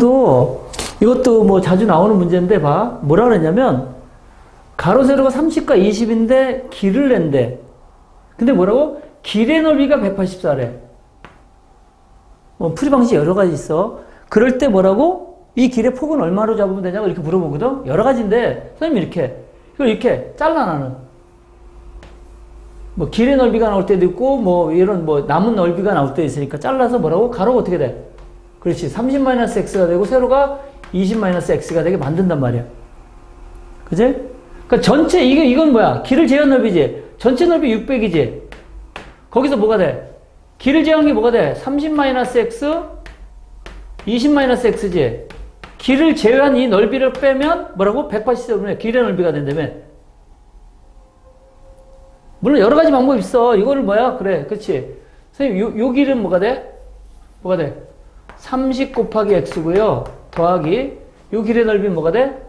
도 이것도 뭐 자주 나오는 문제인데 봐. 뭐라 그랬냐면 가로 세로가 30과 20인데 길을 낸대. 근데 뭐라고? 길의 넓이가 184래. 뭐 풀이 방식 여러 가지 있어. 그럴 때 뭐라고? 이 길의 폭은 얼마로 잡으면 되냐고 이렇게 물어보거든. 여러 가지인데 선생님이 이렇게 이걸 이렇게 잘라 나는. 뭐 길의 넓이가 나올 때도 있고 뭐 이런 뭐 남은 넓이가 나올 때 있으니까 잘라서 뭐라고? 가로가 어떻게 돼? 그렇지. 30-x가 되고 세로가 20-x가 되게 만든단 말이야. 그지? 그러니까 전체 이게 이건 뭐야? 길을 제한 넓이지. 전체 넓이 600이지. 거기서 뭐가 돼? 길을 제한 게 뭐가 돼? 30-x 20-x지. 길을 제외한 이 넓이를 빼면 뭐라고? 180세로면 길의 넓이가 된다며. 물론 여러 가지 방법이 있어. 이거를 뭐야? 그래. 그렇지. 선생님, 요, 요 길은 뭐가 돼? 뭐가 돼? 30 곱하기 x고요. 더하기 요 길의 넓이는 뭐가 돼?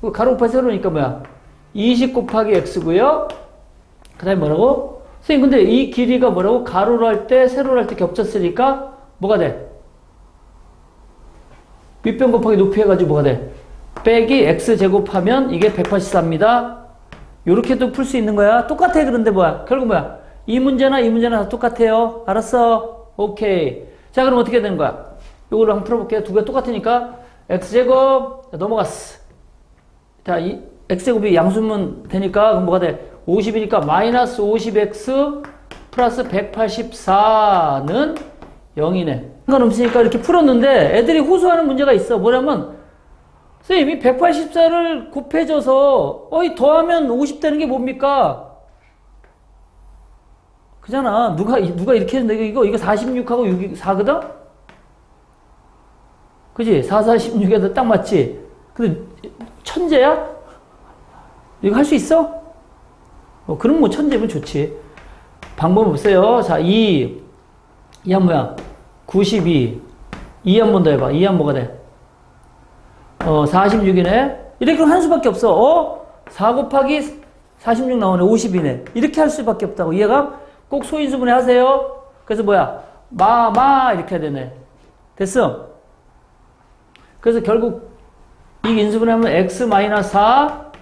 그 가로 곱하기 세로니까 뭐야? 20 곱하기 x고요. 그 다음에 뭐라고? 선생님 근데 이 길이가 뭐라고? 가로로 할 때 세로로 할 때 겹쳤으니까 뭐가 돼? 밑변 곱하기 높이 해가지고 뭐가 돼? 빼기 x 제곱하면 이게 184입니다. 요렇게도 풀수 있는 거야. 똑같아 그런데 뭐야? 결국 뭐야? 이 문제나 이 문제나 다 똑같아요. 알았어? 오케이. 자 그럼 어떻게 되는 거야? 요걸로 한번 풀어볼게요. 두 개 똑같으니까 x제곱 자, 넘어갔어. 자, 이 x제곱이 양수면 되니까 그럼 뭐가 돼? 50이니까 마이너스 50x 플러스 184는 0이네. 상관없으니까 이렇게 풀었는데 애들이 호소하는 문제가 있어. 뭐냐면 선생님 이 184를 곱해줘서 어이 더하면 50 되는 게 뭡니까? 그잖아. 누가 누가 이렇게 했는데 이거 이거 46하고 6 4거든? 그지? 4, 46에도 딱 맞지? 근데 천재야? 이거 할 수 있어? 어, 그럼 뭐 천재면 좋지. 방법 없어요. 자, 2. 2 한 뭐야? 92. 2 한 번 더 해봐. 2 한 뭐가 돼? 어, 46이네? 이렇게 한 수밖에 없어. 어? 4 곱하기 46 나오네. 50이네. 이렇게 할 수밖에 없다고. 이해가? 꼭 소인수분해 하세요. 그래서 뭐야? 마, 마, 이렇게 해야 되네. 됐어? 그래서 결국 이 인수분해 하면 x-4,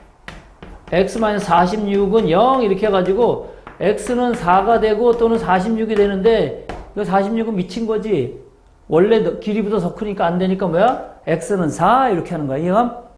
x-46은 0 이렇게 해가지고 x는 4가 되고 또는 46이 되는데 이거 46은 미친 거지. 원래 너- 길이보다 더 크니까 안 되니까 뭐야? x는 4 이렇게 하는 거야. 이해감?